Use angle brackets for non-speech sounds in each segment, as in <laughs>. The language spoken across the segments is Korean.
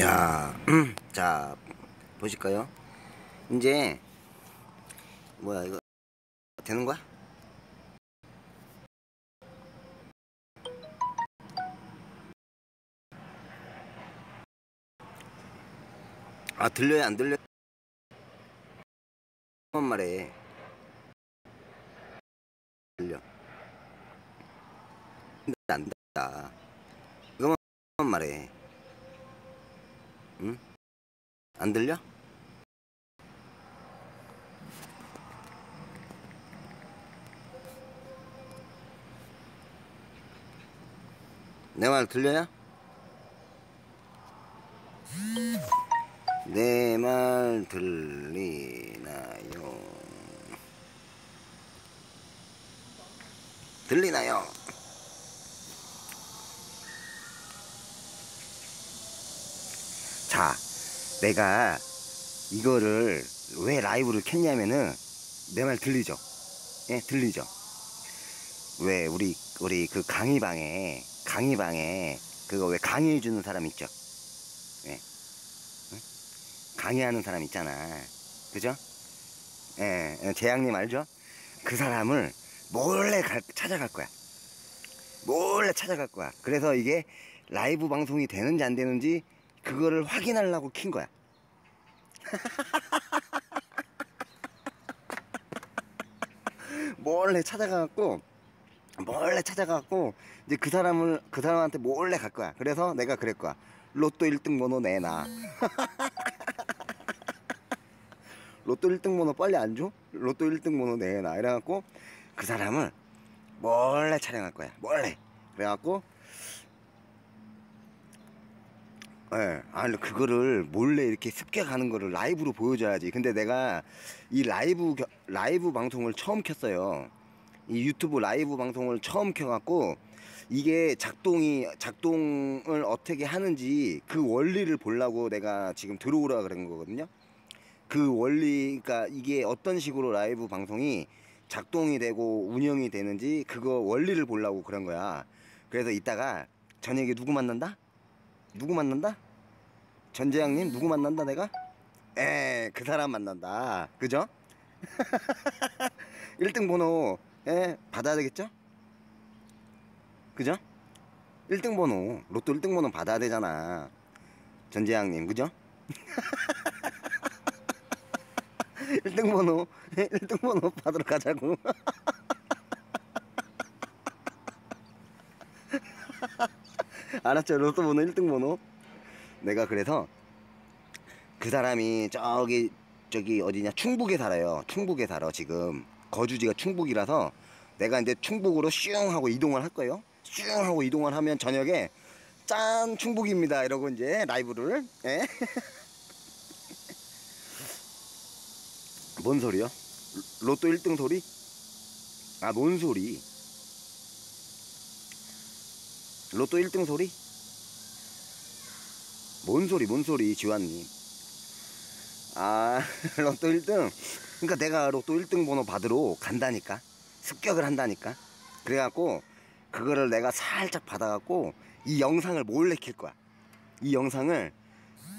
야, 자 보실까요? 이제 뭐야 이거 되는 거야? 아 들려요 안 들려? 한 말에 들려. 근데 안 된다. 이거만 말해. 안 들려? 내 말 들려요? 내 말 들리나요? 들리나요? 자, 내가 이거를 왜 라이브를 켰냐면은 내 말 들리죠? 예, 들리죠? 왜 우리 우리 그 강의방에 강의방에 그거 왜 강의해 주는 사람 있죠? 예. 응? 강의하는 사람 있잖아. 그죠? 예, 예, 재양님 알죠? 그 사람을 몰래 갈- 찾아갈 거야. 몰래 찾아갈 거야. 그래서 이게 라이브 방송이 되는지 안 되는지 그거를 확인하려고 킨 거야. <laughs> 몰래 찾아가갖고 몰래 찾아가갖고 이제 그 사람을 그 사람한테 몰래 갈 거야. 그래서 내가 그럴 거야. 로또 1등 번호 내놔. <laughs> 로또 1등 번호 빨리 안 줘? 로또 1등 번호 내놔. 이래갖고 그 사람을 몰래 촬영할 거야. 몰래. 그래갖고 예, 아니 그거를 몰래 이렇게 습격하는 거를 라이브로 보여줘야지. 근데 내가 이 라이브 겨- 라이브 방송을 처음 켰어요. 이 유튜브 라이브 방송을 처음 켜갖고 이게 작동이 작동을 어떻게 하는지 그 원리를 보려고 내가 지금 들어오라 그런 거거든요. 그 원리, 그러니까 이게 어떤 식으로 라이브 방송이 작동이 되고 운영이 되는지 그거 원리를 보려고 그런 거야. 그래서 이따가 저녁에 누구 만난다? 누구 만난다? 전재양님 누구 만난다 내가? 에, 그 사람 만난다. 그죠? <laughs> 1등 번호 에 받아야 되겠죠? 그죠? 1등 번호 로또 1등 번호 받아야 되잖아. 전재양님 그죠? <laughs> 1등 번호 1등 번호 받으러 가자고. <laughs> 알았죠? 로또 번호 1등 번호. 내가 그래서 그 사람이 저기 저기 어디냐 충북에 살아요. 충북에 살아 지금 거주지가 충북이라서 내가 이제 충북으로 슝 하고 이동을 할 거예요. 슝 하고 이동을 하면 저녁에 짠 충북입니다 이러고 이제 라이브를 예? <laughs> 뭔 소리요? 로또 1등 소리? 아 뭔 소리? 로또 1등 소리? 뭔 소리 뭔 소리 지환님 아 <laughs> 로또 1등. 그러니까 내가 로또 1등 번호 받으러 간다니까? 습격을 한다니까? 그래갖고 그거를 내가 살짝 받아갖고 이 영상을 몰래 킬 거야. 이 영상을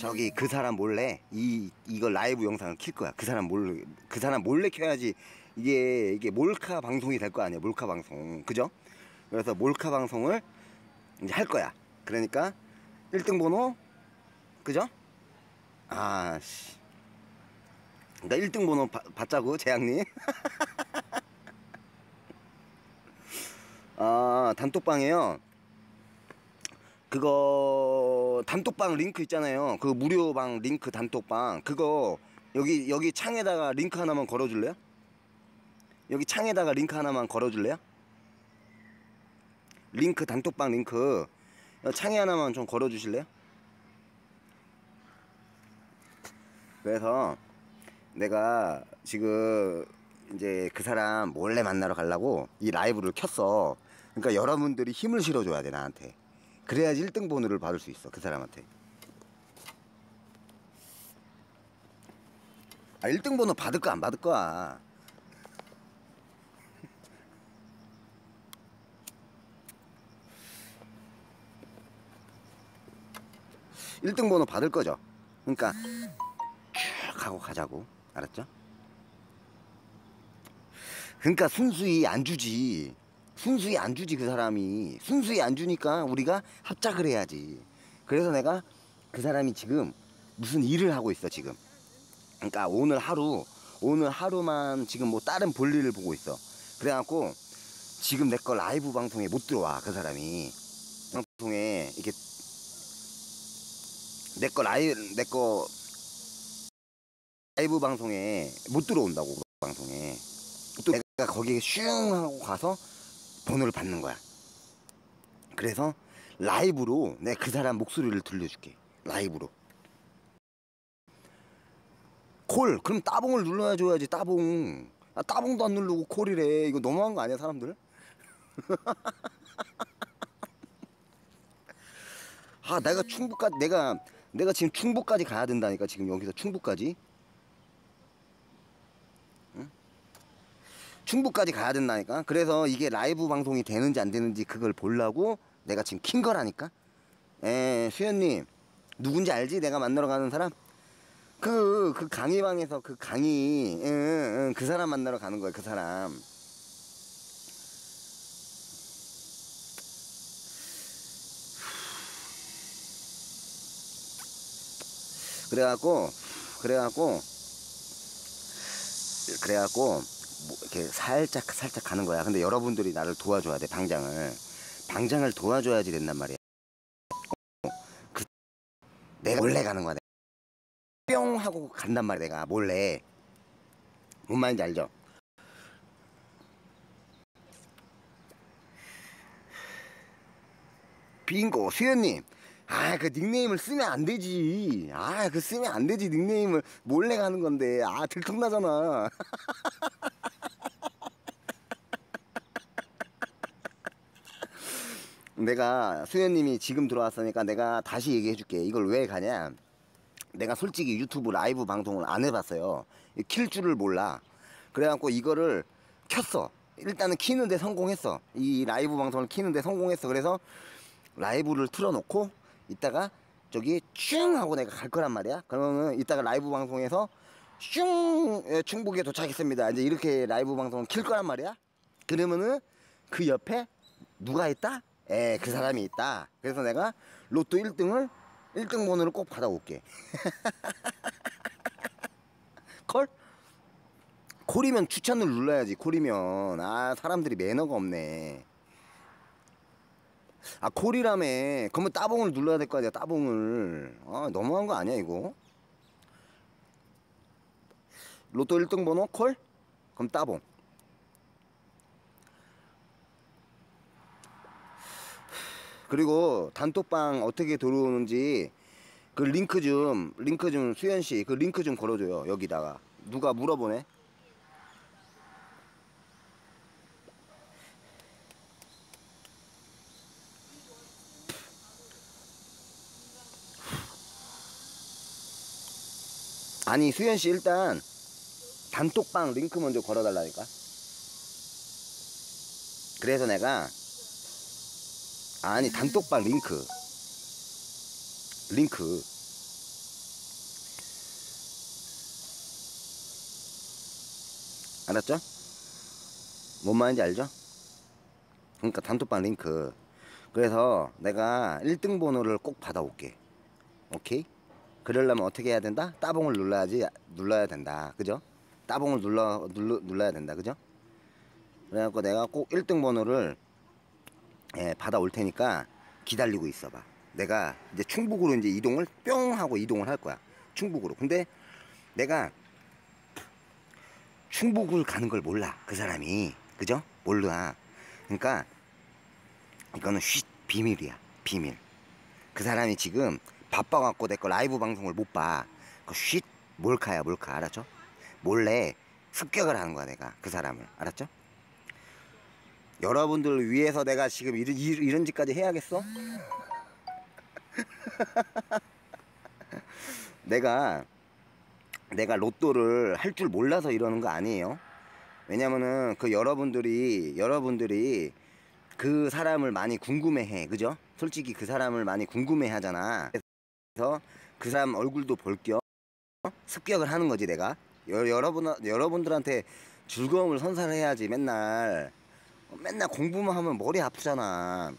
저기 그 사람 몰래 이 이거 라이브 영상을 킬 거야. 그 사람 몰래 그 사람 몰래 켜야지 이게 이게 몰카 방송이 될 거 아니야 몰카 방송. 그죠? 그래서 몰카 방송을 이제 할 거야. 그러니까 1등 번호 그죠? 아씨. 나 1등 번호 바, 받자고 재양님. <laughs> 아 단톡방에요. 그거 단톡방 링크 있잖아요. 그 무료방 링크 단톡방. 그거 여기 여기 창에다가 링크 하나만 걸어줄래요? 여기 창에다가 링크 하나만 걸어줄래요? 링크 단톡방 링크 창에 하나만 좀 걸어 주실래요? 그래서 내가 지금 이제 그 사람 몰래 만나러 가려고 이 라이브를 켰어. 그러니까 여러분들이 힘을 실어줘야 돼 나한테. 그래야지 1등 번호를 받을 수 있어 그 사람한테. 아 1등 번호 받을 거 안 받을 거야. 1등 번호 받을 거죠. 그러니까 쭉 하고 가자고. 알았죠? 그러니까 순수히 안 주지. 순수히 안 주지 그 사람이. 순수히 안 주니까 우리가 합작을 해야지. 그래서 내가 그 사람이 지금 무슨 일을 하고 있어 지금. 그러니까 오늘 하루 오늘 하루만 지금 뭐 다른 볼일을 보고 있어. 그래갖고 지금 내 거 라이브 방송에 못 들어와 그 사람이 방송에 이렇게 내 거 라이브 내거 라이브 방송에 못 들어온다고 그 방송에 또 내가 거기에 슝 하고 가서 번호를 받는 거야. 그래서 라이브로 내그 사람 목소리를 들려줄게. 라이브로. 콜 그럼 따봉을 눌러야 줘야지 따봉 아 따봉도 안 누르고 콜이래 이거 너무한 거 아니야 사람들 <laughs> 아 내가 충북까지 내가 내가 지금 충북까지 가야 된다니까 지금 여기서 충북까지. 응? 충북까지 가야 된다니까. 그래서 이게 라이브 방송이 되는지 안 되는지 그걸 보려고 내가 지금 킨 거라니까. 에 수현님 누군지 알지? 내가 만나러 가는 사람? 그, 그 강의방에서 그 강의, 응, 응, 그 사람 만나러 가는 거야, 그 사람. 그래갖고, 그래갖고, 그래갖고, 뭐 이렇게 살짝, 살짝 가는 거야. 근데 여러분들이 나를 도와줘야 돼, 방장을. 방장을 도와줘야지 된단 말이야. 그, 내가 원래 가는 거야. 뿅 하고 간단 말이야 내가 몰래 뭔 말인지 알죠? 빙고 수현님 아 그 닉네임을 쓰면 안 되지 아 그 쓰면 안 되지 닉네임을 몰래 가는 건데 아 들통나잖아 <laughs> 내가 수현님이 지금 들어왔으니까 내가 다시 얘기해 줄게 이걸 왜 가냐 내가 솔직히 유튜브 라이브 방송을 안 해봤어요. 킬 줄을 몰라. 그래갖고 이거를 켰어. 일단은 키는데 성공했어. 이 라이브 방송을 키는데 성공했어. 그래서 라이브를 틀어놓고 이따가 저기 슝 하고 내가 갈 거란 말이야. 그러면은 이따가 라이브 방송에서 슝 예, 충북에 도착했습니다. 이제 이렇게 라이브 방송을 킬 거란 말이야. 그러면은 그 옆에 누가 있다? 에, 그 사람이 있다. 그래서 내가 로또 1등을 1등 번호를 꼭 받아올게. <laughs> 콜? 콜이면 추천을 눌러야지, 콜이면. 아, 사람들이 매너가 없네. 아, 콜이라며. 그러면 따봉을 눌러야 될 거 아니야, 따봉을. 아, 너무한 거 아니야, 이거? 로또 1등 번호 콜? 그럼 따봉. 그리고 단톡방 어떻게 들어오는지 그 링크 좀 링크 좀 수현 씨그 링크 좀 걸어줘요 여기다가 누가 물어보네. 아니 수현 씨 일단 단톡방 링크 먼저 걸어달라니까. 그래서 내가 아니 단톡방 링크 링크 알았죠? 뭔 말인지 알죠? 그러니까 단톡방 링크 그래서 내가 1등 번호를 꼭 받아올게 오케이? 그러려면 어떻게 해야 된다? 따봉을 눌러야지 눌러야 된다 그죠? 따봉을 눌러, 눌러 눌러야 된다 그죠? 그래갖고 내가 꼭 1등 번호를 예, 받아 올 테니까 기다리고 있어봐. 내가 이제 충북으로 이제 이동을 뿅 하고 이동을 할 거야. 충북으로. 근데 내가 충북을 가는 걸 몰라. 그 사람이. 그죠? 몰라. 그러니까 이거는 쉿 비밀이야. 비밀. 그 사람이 지금 바빠갖고 내 거 라이브 방송을 못 봐. 그쉿 몰카야 몰카. 알았죠? 몰래 습격을 하는 거야 내가 그 사람을. 알았죠? 여러분들 위해서 내가 지금 이런, 이런 짓까지 해야겠어? <laughs> 내가 내가 로또를 할 줄 몰라서 이러는 거 아니에요. 왜냐면은 그 여러분들이 여러분들이 그 사람을 많이 궁금해해, 그죠? 솔직히 그 사람을 많이 궁금해 하잖아. 그 사람 얼굴도 볼 겸 습격을 하는 거지 내가. 여, 여러분 여러분들한테 즐거움을 선사를 해야지 맨날. 맨날 공부만 하면 머리 아프잖아.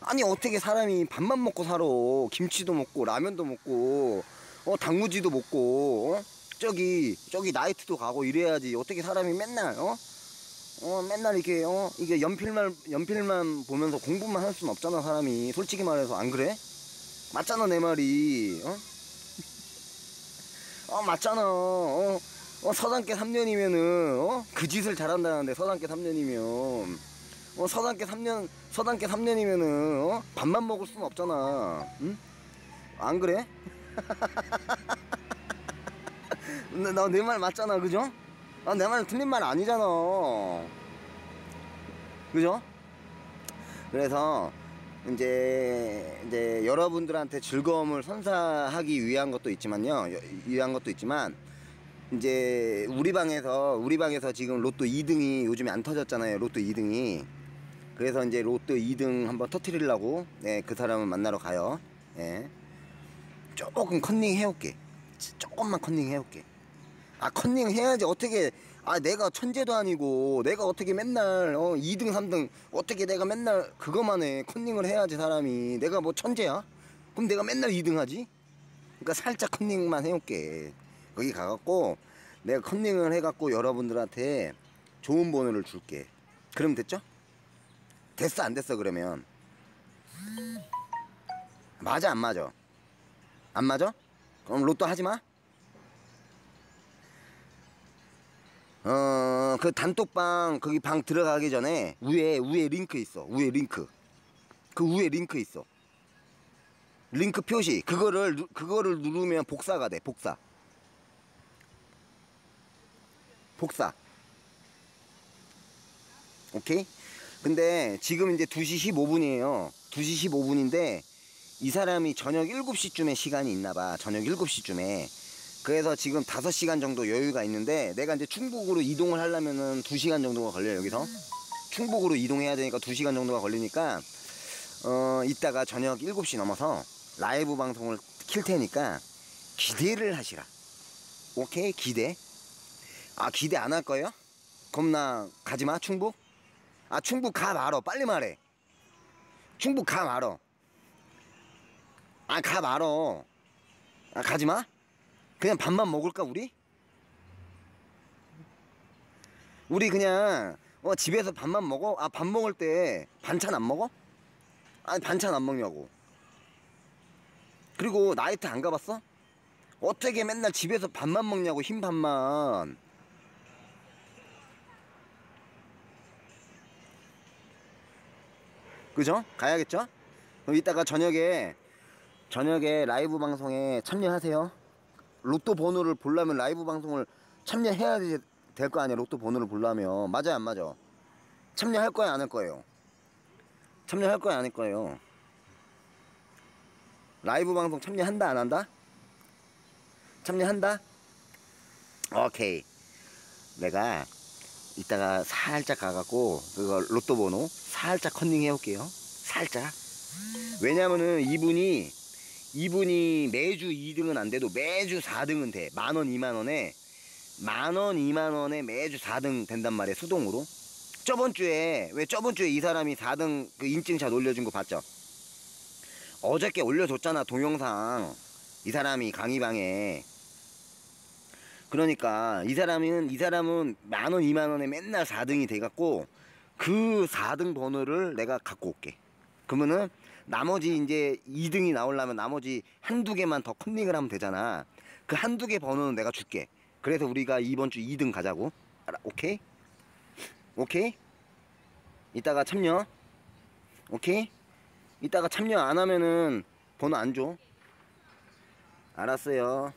아니 어떻게 사람이 밥만 먹고 살아? 김치도 먹고 라면도 먹고 어 단무지도 먹고 어? 저기 저기 나이트도 가고 이래야지. 어떻게 사람이 맨날 어? 어 맨날 이렇게 어? 이게 연필만 연필만 보면서 공부만 할 수는 없잖아 사람이. 솔직히 말해서 안 그래? 맞잖아 내 말이 어? 어 맞잖아 어, 어 서당계 3년이면은 어? 그 짓을 잘한다는데 서당계 3년이면 어 서당계 3년 서당계 3년이면은 어? 밥만 먹을 수는 없잖아 응? 안 그래? <laughs> 나내 말 맞잖아 그죠? 아, 내 말 틀린 말 아니잖아 그죠? 그래서 이제 이제 여러분들한테 즐거움을 선사하기 위한 것도 있지만요. 여- 위한 것도 있지만 이제 우리 방에서 우리 방에서 지금 로또 2등이 요즘에 안 터졌잖아요 로또 2등이. 그래서 이제 로또 2등 한번 터트리려고 네, 그 사람을 만나러 가요. 예. 조금 컨닝 해올게. 조금만 컨닝 해올게. 아 컨닝 해야지. 어떻게 아 내가 천재도 아니고 내가 어떻게 맨날 어 2등 3등 어떻게 내가 맨날 그거만 해 컨닝을 해야지 사람이 내가 뭐 천재야? 그럼 내가 맨날 2등 하지? 그러니까 살짝 컨닝만 해올게 거기 가갖고 내가 컨닝을 해갖고 여러분들한테 좋은 번호를 줄게 그럼 됐죠? 됐어 안 됐어 그러면 맞아 안 맞아? 안 맞아? 그럼 로또 하지 마. 어, 그 단톡방 거기 방 들어가기 전에 위에 위에 링크 있어. 위에 링크. 그 위에 링크 있어. 링크 표시 그거를 누- 그거를 누르면 복사가 돼. 복사. 복사. 오케이? 근데 지금 이제 2시 15분이에요. 2시 15분인데 이 사람이 저녁 7시쯤에 시간이 있나 봐. 저녁 7시쯤에. 그래서 지금 5시간 정도 여유가 있는데 내가 이제 충북으로 이동을 하려면은 2시간 정도가 걸려요, 여기서. 충북으로 이동해야 되니까 2시간 정도가 걸리니까 어, 이따가 저녁 7시 넘어서 라이브 방송을 킬 테니까 기대를 하시라. 오케이? 기대. 아, 기대 안 할 거예요? 그럼 나 가지 마, 충북? 아, 충북 가 말어. 빨리 말해. 충북 가 말어. 아, 가 말어. 아, 가지 마? 그냥 밥만 먹을까, 우리? 우리 그냥, 어, 집에서 밥만 먹어? 아, 밥 먹을 때 반찬 안 먹어? 아니, 반찬 안 먹냐고. 그리고 나이트 안 가봤어? 어떻게 맨날 집에서 밥만 먹냐고, 흰 밥만. 그죠? 가야겠죠? 그럼 이따가 저녁에 저녁에 라이브 방송에 참여하세요. 로또 번호를 보려면 라이브 방송을 참여해야 될 거 아니야. 로또 번호를 보려면 맞아요, 안 맞아? 참여할 거야, 안할 거예요? 참여할 거야, 안할 거예요? 라이브 방송 참여한다, 안 한다? 참여한다? 오케이. 내가 이따가 살짝 가갖고 그거 로또 번호 살짝 컨닝 해올게요. 살짝. 왜냐면은 이분이 이분이 매주 2등은 안 돼도 매주 4등은 돼. 만 원, 2만 원에 만 원, 2만 원에 매주 4등 된단 말이에요. 수동으로. 저번 주에 왜 저번 주에 이 사람이 4등 그 인증샷 올려준 거 봤죠? 어저께 올려줬잖아 동영상. 이 사람이 강의방에. 그러니까 이 사람은 이 사람은 만 원, 2만 원에 맨날 4등이 돼 갖고 그 4등 번호를 내가 갖고 올게. 그러면은 나머지 이제 2등이 나오려면 나머지 한두 개만 더 컨닝을 하면 되잖아. 그 한두 개 번호는 내가 줄게. 그래서 우리가 이번 주 2등 가자고. 알아, 오케이? 오케이? 이따가 참여. 오케이? 이따가 참여 안 하면은 번호 안 줘. 알았어요.